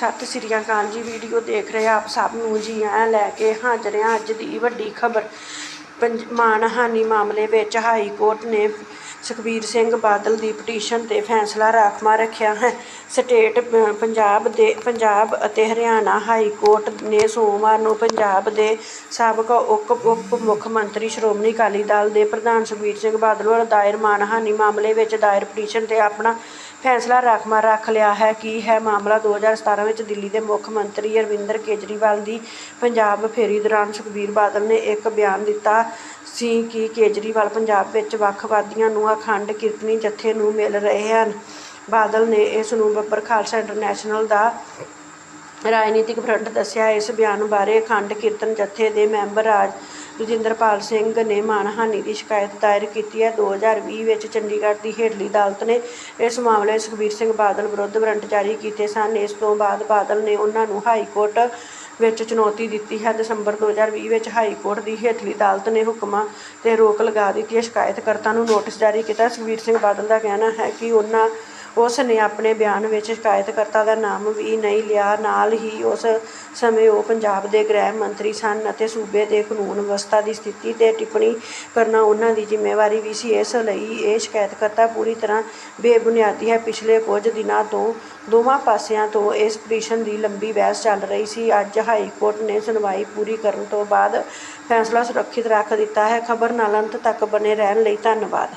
ਸਤਿ ਸ੍ਰੀ ਅਕਾਲ ਜੀ ਵੀਡੀਓ ਦੇਖ ਰਹੇ ਆਪ ਸਭ ਨੂੰ ਜੀ ਆਇਆਂ ਲੈ ਕੇ ਹਾਜ਼ਰ ਹਾਂ ਅੱਜ ਦੀ ਵੱਡੀ ਖਬਰ। ਮਾਨਹਾਨੀ ਮਾਮਲੇ ਵਿੱਚ ਹਾਈ ਕੋਰਟ ਨੇ ਸੁਖਬੀਰ ਸਿੰਘ ਬਾਦਲ ਦੀ ਪਟੀਸ਼ਨ ਤੇ ਫੈਸਲਾ ਰਾਖਵਾਂ ਰੱਖਿਆ ਹੈ। ਸਟੇਟ ਪੰਜਾਬ ਦੇ, ਪੰਜਾਬ ਅਤੇ ਹਰਿਆਣਾ ਹਾਈ ਕੋਰਟ ਨੇ ਸੋਮਵਾਰ ਨੂੰ ਪੰਜਾਬ ਦੇ ਸਾਬਕਾ ਉਪ ਉਪ ਮੁੱਖ ਮੰਤਰੀ ਸ਼੍ਰੋਮਣੀ ਅਕਾਲੀ ਦਲ ਦੇ ਪ੍ਰਧਾਨ ਸੁਖਬੀਰ ਸਿੰਘ ਬਾਦਲ ਵੱਲੋਂ ਦਾਇਰ ਮਾਨਹਾਨੀ ਮਾਮਲੇ ਵਿੱਚ ਦਾਇਰ ਪਟੀਸ਼ਨ ਤੇ ਆਪਣਾ ਫੈਸਲਾ ਰਾਖਵਾਂ ਰੱਖ ਲਿਆ ਹੈ। ਕੀ ਹੈ ਮਾਮਲਾ? 2017 ਵਿੱਚ ਦਿੱਲੀ ਦੇ ਮੁੱਖ ਮੰਤਰੀ ਅਰਵਿੰਦਰ ਕੇਜਰੀਵਾਲ ਦੀ ਪੰਜਾਬ ਫੇਰੀ ਦੌਰਾਨ ਸੁਖਬੀਰ ਬਾਦਲ ਨੇ ਇੱਕ ਬਿਆਨ ਦਿੱਤਾ ਸੀ ਕਿ ਕੇਜਰੀਵਾਲ ਪੰਜਾਬ ਵਿੱਚ ਵੱਖਵਾਦੀਆਂ ਨੂੰ ਅਖੰਡ ਕੀਰਤਨੀ ਜਥੇ ਨੂੰ ਮਿਲ ਰਹੇ ਹਨ। ਬਾਦਲ ਨੇ ਇਸ ਨੂੰ ਬੱਬਰ ਖਾਲਸਾ ਇੰਟਰਨੈਸ਼ਨਲ ਦਾ ਰਾਜਨੀਤਿਕ ਫਰੰਟ ਦੱਸਿਆ। ਇਸ ਬਿਆਨ ਬਾਰੇ ਅਖੰਡ ਕੀਰਤਨ ਜਥੇ ਦੇ ਮੈਂਬਰ ਰਾਜ ਰਜਿੰਦਰਪਾਲ ਸਿੰਘ ਨੇ ਮਾਨਹਾਨੀ ਦੀ ਸ਼ਿਕਾਇਤ ਦਾਇਰ ਕੀਤੀ ਹੈ। 2020 ਵਿੱਚ ਚੰਡੀਗੜ੍ਹ ਦੀ ਹੇਠਲੀ ਅਦਾਲਤ ਨੇ ਇਸ ਮਾਮਲੇ ਸੁਖਬੀਰ ਸਿੰਘ ਬਾਦਲ ਵਿਰੁੱਧ ਵਾਰੰਟ ਜਾਰੀ ਕੀਤੇ ਸਨ। ਇਸ ਤੋਂ ਬਾਅਦ ਬਾਦਲ ਨੇ ਉਹਨਾਂ ਨੂੰ ਹਾਈ ਕੋਰਟ ਵਿੱਚ ਚੁਣੌਤੀ ਦਿੱਤੀ ਹੈ। ਦਸੰਬਰ 2020 ਵਿੱਚ ਹਾਈ ਕੋਰਟ ਦੀ ਹੇਠਲੀ ਅਦਾਲਤ ਨੇ ਹੁਕਮਾਂ ਤੇ ਰੋਕ ਲਗਾ ਦਿੱਤੀ ਹੈ। ਸ਼ਿਕਾਇਤਕਰਤਾ ਨੂੰ ਨੋਟਿਸ ਜਾਰੀ ਕੀਤਾ। ਸੁਖਬੀਰ ਸਿੰਘ ਬਾਦਲ ਦਾ ਕਹਿਣਾ ਹੈ ਕਿ ਉਹਨਾਂ ਉਸ ਨੇ ਆਪਣੇ ਬਿਆਨ ਵਿੱਚ ਸ਼ਿਕਾਇਤਕਰਤਾ ਦਾ ਨਾਮ ਵੀ ਨਹੀਂ ਲਿਆ। ਨਾਲ ਹੀ ਉਸ ਸਮੇਂ ਉਹ ਪੰਜਾਬ ਦੇ ਗ੍ਰਹਿ ਮੰਤਰੀ ਸਨ ਅਤੇ ਸੂਬੇ ਦੇ ਕਾਨੂੰਨ ਵਿਵਸਥਾ ਦੀ ਸਥਿਤੀ ਤੇ ਟਿੱਪਣੀ ਕਰਨਾ ਉਹਨਾਂ ਦੀ ਜ਼ਿੰਮੇਵਾਰੀ ਵੀ ਸੀ। ਇਸ ਲਈ ਇਹ ਸ਼ਿਕਾਇਤਕਰਤਾ ਪੂਰੀ ਤਰ੍ਹਾਂ ਬੇਬੁਨਿਆਦੀ ਹੈ। ਪਿਛਲੇ ਕੁਝ ਦਿਨਾਂ ਤੋਂ ਦੋਵਾਂ ਪਾਸਿਆਂ ਤੋਂ ਇਸ ਪਟੀਸ਼ਨ ਦੀ ਲੰਬੀ ਬਹਿਸ ਚੱਲ ਰਹੀ ਸੀ। ਅੱਜ ਹਾਈ ਕੋਰਟ ਨੇ ਸੁਣਵਾਈ ਪੂਰੀ ਕਰਨ ਤੋਂ ਬਾਅਦ ਫੈਸਲਾ ਸੁਰੱਖਿਅਤ ਰੱਖ ਦਿੱਤਾ ਹੈ। ਖਬਰ ਨਾਲ ਅੰਤ ਤੱਕ ਬਨੇ ਰਹਿਣ ਲਈ ਧੰਨਵਾਦ।